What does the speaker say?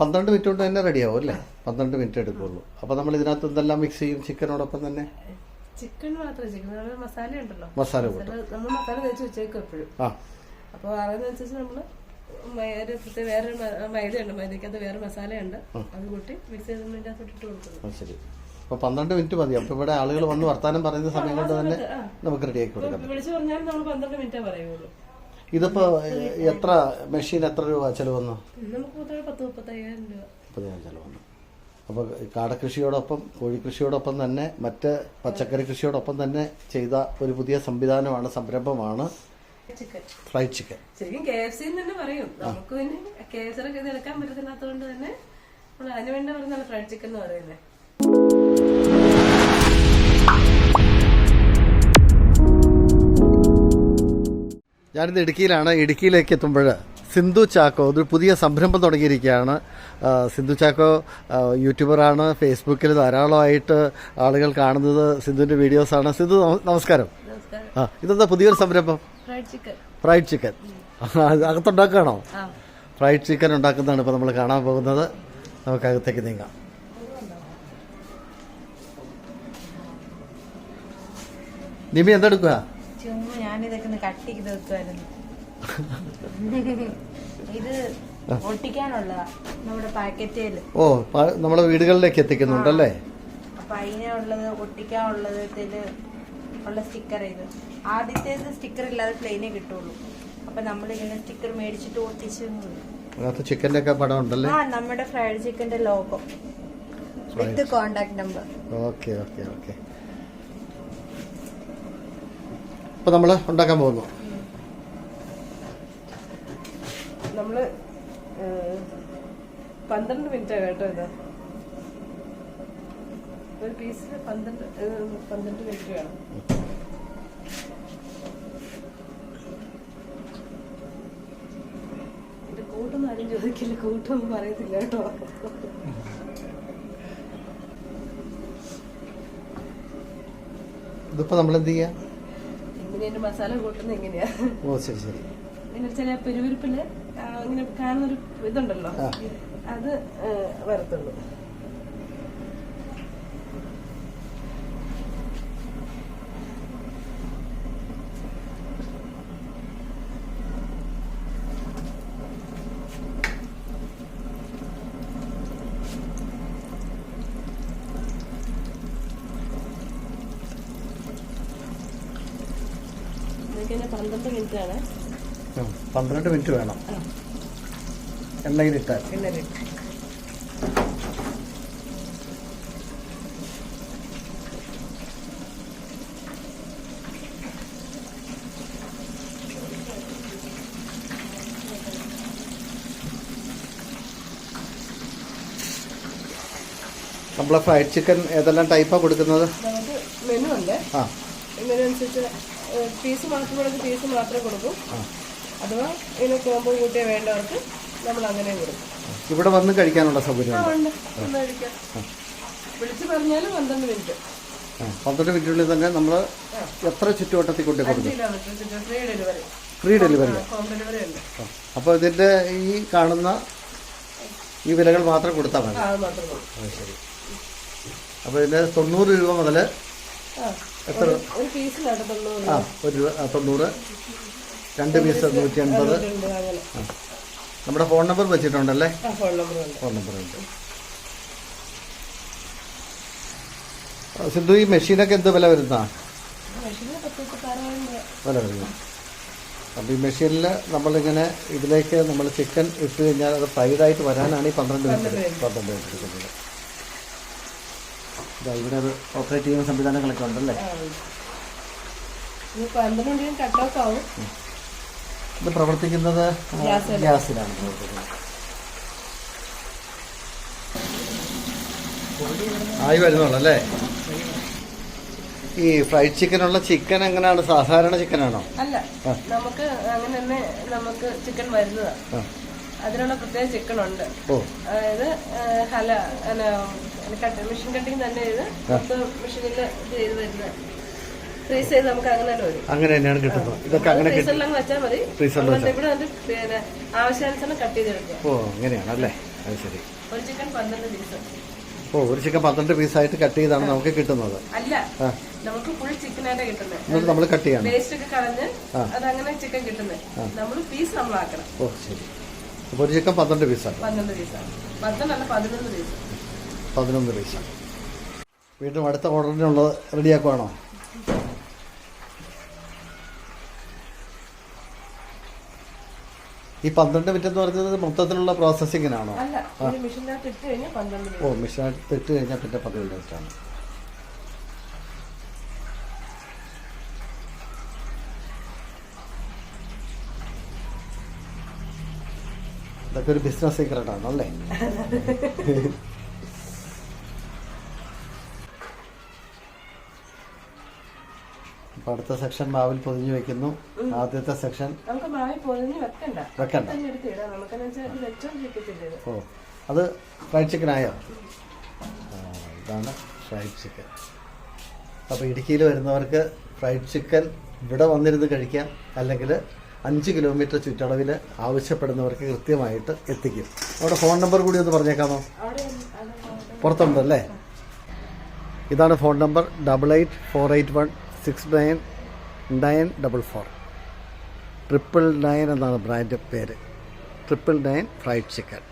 പന്ത്രണ്ട് മിനിറ്റ് കൊണ്ട് തന്നെ റെഡിയാവും അല്ലേ? പന്ത്രണ്ട് മിനിറ്റ് എടുക്കുള്ളൂ. അപ്പോൾ നമ്മൾ ഇതിനകത്ത് എന്തെല്ലാം മിക്സ് ചെയ്യും ചിക്കനോടൊപ്പം തന്നെ? ചിക്കൻ മാത്രമേ ചിക്കൻ മസാല ഉണ്ടല്ലോ. മസാല നമ്മൾ മസാല തേച്ച് വെച്ചേക്കും എപ്പോഴും. അപ്പോൾ നമ്മൾ വേറെ മ- മൈദയുണ്ട് മൈദക്കകത്ത് വേറെ മസാലയുണ്ട്. അത് കൂട്ടി മിക്സ് ഇട്ട് കൊടുക്കുന്നു ശരി. അപ്പോൾ പന്ത്രണ്ട് മിനിറ്റ് മതി. അപ്പോൾ ഇവിടെ ആളുകൾ വന്ന് വർത്താനം പറയുന്ന സമയം കൊണ്ട് തന്നെ നമുക്ക് റെഡിയാക്കി കൊടുക്കാം. വിളിച്ചു പറഞ്ഞാൽ നമ്മൾ പന്ത്രണ്ട് മിനിറ്റേ പറയുള്ളൂ. ഇതിപ്പോൾ എത്ര മെഷീൻ എത്ര രൂപ ചെലവന്നു മുപ്പത്തയ്യായിരം രൂപ. മുപ്പതിനായിരം ചിലവ് വന്നു. അപ്പോൾ കാടകൃഷിയോടൊപ്പം കോഴിക്കൃഷിയോടൊപ്പം തന്നെ മറ്റ് പച്ചക്കറി കൃഷിയോടൊപ്പം തന്നെ ചെയ്ത ഒരു പുതിയ സംവിധാനമാണ് സംരംഭമാണ് ഫ്രൈഡ് ചിക്കൻ ശരിക്കും കെ എഫ് സി തന്നെ പറയും. നമുക്ക് പിന്നെ കെ എഫ് ഇത് എടുക്കാൻ പറ്റത്തില്ലാത്തതുകൊണ്ട് തന്നെ നമ്മൾ അതിനുവേണ്ടി പറയുന്നതാണ് ഫ്രൈഡ് ചിക്കൻ എന്ന് പറയുന്നത്. ഞാനിന്ന് ഇടുക്കിയിലാണ്. ഇടുക്കിയിലേക്ക് എത്തുമ്പോൾ സിന്ധു ചാക്കോ ഒരു പുതിയ സംരംഭം തുടങ്ങിയിരിക്കുകയാണ്. സിന്ധു ചാക്കോ യൂട്യൂബറാണ് ഫേസ്ബുക്കിൽ ധാരാളമായിട്ട് ആളുകൾ കാണുന്നത് സിന്ധുവിന്റെ വീഡിയോസാണ്. സിന്ധു നമസ്കാരം. ആ ഇതെന്താ പുതിയൊരു സംരംഭം? Fried chicken. അകത്തുണ്ടാക്കുകയാണോ? ഫ്രൈഡ് ചിക്കൻ ഉണ്ടാക്കുന്നതാണ് ഇപ്പോൾ നമ്മൾ കാണാൻ പോകുന്നത്. നമുക്ക് അകത്തേക്ക് നീങ്ങാം. നിമി എന്തെടുക്കുക ചുമ്മാ ഞാനിതൊക്കെ ഒന്ന് കട്ട് ചെയ്ത് വെക്കുമായിരുന്നു ഇത് ഒട്ടിക്കാനുള്ളതാ നമ്മുടെ പാക്കറ്റേൽ. ഓ നമ്മുടെ വീടുകളിലേക്ക് എത്തിക്കുന്നുണ്ടല്ലേ? അപ്പൊ അതിനുള്ളത് ഒട്ടിക്കാനുള്ളത് ഇതിൽ ഉള്ള സ്റ്റിക്കർ ഇത്. ആദ്യത്തേത് സ്റ്റിക്കർ ഇല്ലാതെ പ്ലെയിനേ കിട്ടുള്ളൂ. അപ്പൊ നമ്മളിങ്ങനെ സ്റ്റിക്കർ മേടിച്ചിട്ട് ഒട്ടിച്ച് അതിനകത്ത് ചിക്കന്റെ ഒക്കെ പടം ഉണ്ടല്ലേ ആ നമ്മുടെ ഫ്രൈഡ് ചിക്കന്റെ logo with contact number okay okay okay അപ്പോൾ നമ്മൾ ഉണ്ടാക്കാൻ പോകുന്നു. നമ്മൾ ഏഹ്, പന്ത്രണ്ട് മിനിറ്റാ കേട്ടോ ഇത്. ഒരു പീസിന് പന്ത്രണ്ട് പന്ത്രണ്ട് മിനിറ്റ് വേണം. ഇത് കൂട്ടൊന്നും ആരും ചോദിക്കില്ല കൂട്ടൊന്നും പറയത്തില്ല കേട്ടോ. ഇതിപ്പോ നമ്മൾ എന്ത് ചെയ്യുക ഇങ്ങനെ മസാല കൂട്ടുന്നത് എങ്ങനെയാ? ഓ ശരി ശരി. ഇങ്ങനെ ചില പെരുവിരിപ്പിൽ ഇങ്ങനെ കാണുന്നൊരു ഇതുണ്ടല്ലോ. അത് വരത്തുള്ളൂ. പന്ത്രണ്ട് മിനിറ്റ് ആണ്. പന്ത്രണ്ട് മിനിറ്റ് വേണം. എണ്ണയിലിട്ടാൽ പിന്നെ നമ്മളെ ഫ്രൈഡ് ചിക്കൻ ഏതെല്ലാം ടൈപ്പാണ് കൊടുക്കുന്നത്? ആ. പീസ് മാത്രം പീസ് മാത്രമേ കൊടുക്കും. അഥവാ ഇതിന് കോമ്പോ കൂട്ടിയ വേണ്ടവർക്ക് നമ്മൾ അങ്ങനെ കൊടുക്കും. ഇവിടെ വന്ന് കഴിക്കാനുള്ള സൗകര്യം വിളിച്ച് പറഞ്ഞാലും പന്ത്രണ്ട് മിനിറ്റ്. പന്ത്രണ്ട് മിനിറ്റിനുള്ളിൽ തന്നെ നമ്മൾ എത്ര ചുറ്റുവട്ടത്തിൽ കൊണ്ടു ഫ്രീ ഡെലിവറി അപ്പോൾ ഇതിന്റെ ഈ കാണുന്ന ഈ വിലകൾ മാത്രം കൊടുത്താൽ മതി. ഇതിന്റെ ശരി. അപ്പോൾ ഇതിന്റെ തൊണ്ണൂറ് രൂപ മുതൽ എത്ര? തൊണ്ണൂറ് ആ ഒരു രൂപ ആ, തൊണ്ണൂറ് രണ്ട് പീസ് നൂറ്റി അൻപത്. നമ്മുടെ ഫോൺ നമ്പർ വെച്ചിട്ടുണ്ടല്ലേ? ഫോൺ നമ്പർ ഉണ്ട്. സിന്ധു ഈ മെഷീനൊക്കെ എന്ത് വില വരുന്ന വില വരുന്ന. അപ്പം ഈ മെഷീനിൽ നമ്മളിങ്ങനെ ഇതിലേക്ക് നമ്മൾ ചിക്കൻ ഇട്ട് കഴിഞ്ഞാൽ അത് ഫ്രൈഡായിട്ട് വരാനാണ് ഈ പന്ത്രണ്ട് മിനിറ്റ് പന്ത്രണ്ട് മിനിറ്റ് എടുക്കുന്നത്. ഇവിടെ ഓപ്പറേറ്റ് ചെയ്യുന്ന സംവിധാനങ്ങളൊക്കെ ഉണ്ടല്ലേ. ഇത് പ്രവർത്തിക്കുന്നത് ഗ്യാസിലാണ്. പ്രവർത്തിക്കുന്നത് ആയി വരുന്നുള്ളൂ അല്ലേ ഈ ഫ്രൈഡ് ചിക്കനുള്ള ചിക്കൻ എങ്ങനെയാണ്? സാധാരണ ചിക്കനാണോ അല്ല നമുക്ക് അങ്ങനെ തന്നെ നമുക്ക് ചിക്കൻ വരുന്നതാണ് അതിനുള്ള പ്രത്യേക ചിക്കൻ ഉണ്ട്. അതായത് ഹല മെഷീൻ കട്ടിങ് മെഷീനിൽ ചെയ്ത് വരുന്നത്. ഫ്രീസ് ചെയ്ത് നമുക്ക് അങ്ങനെ തന്നെ വരും. അങ്ങനെ തന്നെയാണ് കിട്ടുന്നത്. ഇതൊക്കെ അങ്ങനെ വെച്ചാൽ മതി. ഫ്രീസറിൽ എന്നിട്ട് ഇവിടെ വന്നിട്ട് പിന്നെ ആവശ്യാനുസരണം കട്ട് ചെയ്തെടുക്കുക ഓ അങ്ങനെയാണ് അല്ലേ? അത് ശരി. ഒരു ചിക്കൻ പന്ത്രണ്ട് പീസ് ഓ ഒരു ചിക്കൻ പന്ത്രണ്ട് പീസായിട്ട് കട്ട് ചെയ്താണ് നമുക്ക് കിട്ടുന്നത്. അല്ല നമുക്ക് ഫുൾ ചിക്കനായിട്ട് കിട്ടുന്നത്. എന്നിട്ട് നമ്മൾ കട്ട് ചെയ്യണം. വേസ്റ്റ് ഒക്കെ കളഞ്ഞ് അതങ്ങനെ ചിക്കൻ കിട്ടുന്നത്. നമ്മൾ പീസ് നമ്മളാക്കണം. ഓ ശരി. അപ്പോൾ ഒരു ചിക്കൻ പന്ത്രണ്ട് പീസാണ് പന്ത്രണ്ട് പീസാണ് പന്ത്രണ്ടല്ല പതിനൊന്ന് പീസ് പതിനൊന്ന് പൈസ വീണ്ടും അടുത്ത ഓർഡറിനുള്ളത് റെഡിയാക്കുവാണോ? ഈ പന്ത്രണ്ട് മിനിറ്റ് എന്ന് പറയുന്നത് മൊത്തത്തിലുള്ള പ്രോസസ്സിങ്ങിനാണോ മെഷീനകത്ത് ഇട്ട് കഴിഞ്ഞാൽ പന്ത്രണ്ട് ഓ മിഷനകത്ത് തെറ്റ് കഴിഞ്ഞാൽ പിന്നെ പതിനൊന്ന് മിനിറ്റാണ് ഇതൊക്കെ ഒരു ബിസിനസ് സീക്രട്ട് ആണോ അല്ലേ അപ്പൊ അടുത്ത സെക്ഷൻ മാവിൽ പൊതിഞ്ഞു വെക്കുന്നു. ആദ്യത്തെ സെക്ഷൻ നമുക്ക് മാവിൽ പൊതിഞ്ഞ് വെക്കണ്ട. എടുത്ത് ഇടാം. ഓ അത് ഫ്രൈഡ് ചിക്കൻ ആയോ? ഇതാണ് ഫ്രൈഡ് ചിക്കൻ അപ്പോൾ ഇടുക്കിയിൽ വരുന്നവർക്ക് ഫ്രൈഡ് ചിക്കൻ ഇവിടെ വന്നിരുന്ന് കഴിക്കാം. അല്ലെങ്കിൽ അഞ്ച് കിലോമീറ്റർ ചുറ്റളവിൽ ആവശ്യപ്പെടുന്നവർക്ക് കൃത്യമായിട്ട് എത്തിക്കും. അവിടെ ഫോൺ നമ്പർ കൂടി ഒന്ന് പറഞ്ഞേക്കാമോ? പുറത്തുണ്ടല്ലേ? ഇതാണ് phone number double eight four eight one six nine nine double four. Triple nine എന്നാണ് ബ്രാൻഡ് പേര്. Triple nine fried chicken.